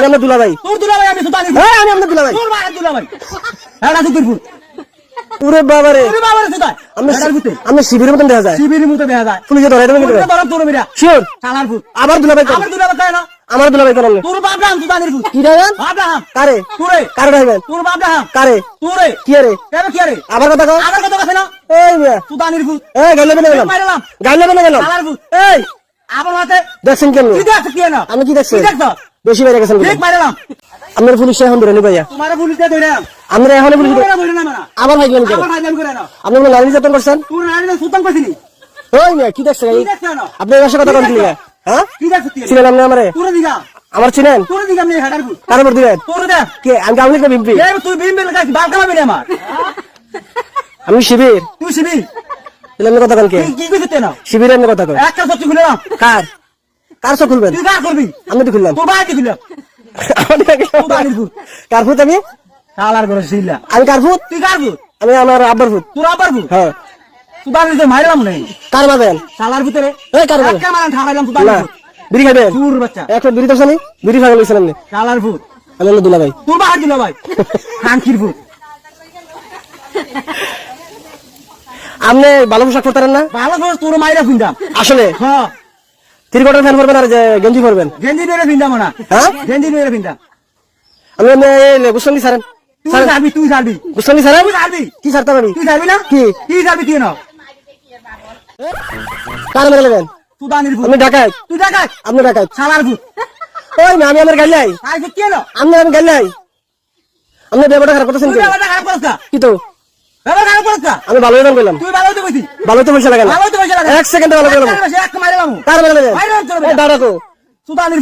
আমি আপনার দুলাভাই। তোর দুলাভাই আমি সুতানি হ্যাঁ আমি আপনার দুলাভাই। তোর মায়ের দুলাভাই। হ্যাঁ রাজু তুই ওরে বাবা রে তোর বাবার সুতাই আমরা হেডার ভিতরে আমরা শিবিরের মতন দেখা যায়। শিবিরের মতো দেখা যায়। পুলিশে ধরে দেবেন তোর ধরম তোর মিরা শিওর? শালার ফুট আবার দুলাভাই আমার দুলাভাই তাই না। আমার দুলাভাই করেন তোর বাপ রাম সুতানির ফুট কি আব্রাহাম কারে? তোরে। কারে দেবেন তোর বাপ রাম কারে? তোরে। কি রে কেন কি আরে? আবার কথা কও। আমার কথা কাছে না? এই সুতানির ফুট এই গাইলে বেনে গেলাম গাইলে বেনে গেলাম শালার ফুট এই আবার মাতে দেখছেন কেমন? কি দেখছ? কি না আমি কি দেখছি? কি দেখছ? বেশি বেড়ে গেছেন আপনার পুলিশ এখন ধরে নি ভাইয়া। তোমার পুলিশে ধরে না আমরা এখন পুলিশ ধরে না না আবার ভাই গেলেন না। আপনি কোনো নারী নির্যাতন করছেন? ওই মিয়া কি দেখছেন? না আপনি এই কথা কোন দিকে হ্যাঁ? কি দেখছ তুই ছিলেন আপনি আমারে? তোর দিগা। আমার চিনেন? আমি কার উপর দিবেন? তোর দেখ কে আমি কাউকে কে বিম্পি এই তুই বিম বিম লাগাই বাল কামাবি রে আমার। আমি শিবির। তুই শিবি তাহলে আপনি কথা কোন কে? কি কইছিস না শিবিরের কথা কন। একটা সত্যি খুলে না কার? কার চোখ খুলবেন? তুই কার করবি আমি তো খুললাম। তোর ভাই কি খুলে বাড়ির কারফুত আমি? করে শিলা। আমি কারফুত তুই কার ফুট আমি আমার আব্বার ফুত তোর আবার ফুট হ্যাঁ। তুই বাড়ির ভিতরে মারলাম নাই। কার শালার ভিতরে? এই কার মারান তুই না। বাড়ির বিড়ি খাবেন তোর বাচ্চা। বিড়ি বিড়ি আপনি শালার ফুট আমি হলো দুলা ভাই। তোর বাহার দিল ভাই। ফুট আপনি ভালো পোশাক পরতেন না? ভালো করে তোর মাইরা ফিন্দাম আসলে? হ্যাঁ। থ্রি কোয়ার্টার ফ্যান পরবেন আর গেঞ্জি পরবেন? গেঞ্জি না। হ্যাঁ? গেঞ্জি ফিন্দাম আমি এমনি এই গুসঙ্গি সারেন। তুই যাবি তুই যাবি গুসঙ্গি সারেন? তুই যাবি কি সারতে পারি তুই যাবি না? কি? কি যাবি তুই না কার মেরে নেবেন? তুই দানির ফুট আমি ডাকাই তুই দেখাই আপনি ডাকাই শালার ফুট ওই না আমি আমার গাড়ি নাই আই কে আমি আমি গাড়ি নাই আপনি ব্যাপারটা খারাপ করতেছেন কি ব্যাপারটা খারাপ করছ কি তো? না। আমি ভালো দাম করলাম। ভালো ভালো তো পয়সা লাগালাম। ভালো এক সেকেন্ডে ভালো করলাম তোর দাঁড়া তো।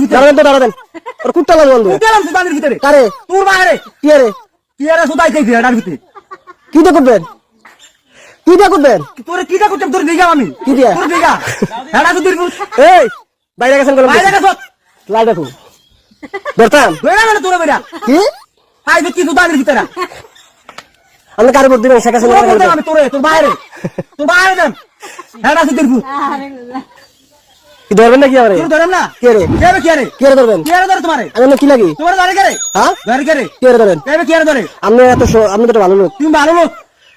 ভিতরে। তো কুত্তা বন্ধু। ভিতরে। তোর বাইরে কি রে? তুই এরা সুদাই খাইছি এটার ভিতরে। কি দিয়ে করবেন কি দিয়ে করবেন তোরে কিটা করতাম তোর দিঘা আমি। কি দিয়া? তোর দিঘা এটা তো দিরবুত এই বাইরে গেছেন বাইরে গেছ। লাইট রাখুন ধরতাম। বেড়া মানে তোরে বেড়া কি? আই কি তুই দানির ভিতরে। আপনি কার উপর দিবেন শেখ আমি তোরে তোর বাইরে। তোর বাইরে দেন। তো দিরবুত কি ধরবেন নাকি আমারে? তোর ধরেন না? কে রে? কে রে কে রে? কে রে ধরবেন? কে রে ধরে তোমারে? আমি কি লাগি? তোমার ধরে কে রে? হ্যাঁ ধরে কে রে? কে রে ধরেন? কে রে কে ধরে? আপনি এত আপনি তো ভালো লোক। তুমি ভালো লোক।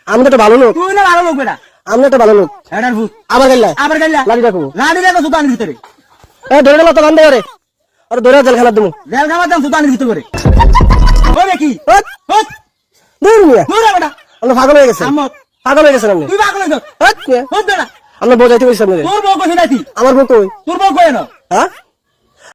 আমি তো ভালো লোক। তুই না ভালো লোক বেটা। আপনি একটা ভালো লোক। এটার ভূত আবার গেল? আবার গেলা? লাঠি রাখব? লাড়ি রেখো সুতানির ভিতরে। এ ধরে গেল তো বান্ধব রে আর ধরে জেল খেলা দেবো জেল খাবার দাম সুতানির ভিতরে। করে ওই মিয়া। পাগল হয়ে গেছে পাগল হয়ে গেছেন আপনি। তুই পাগল হয়ে বোঝাইতে আপনাদের। তোর বউ কই আমার বউ কই? তোর বউ কই না হ্যাঁ?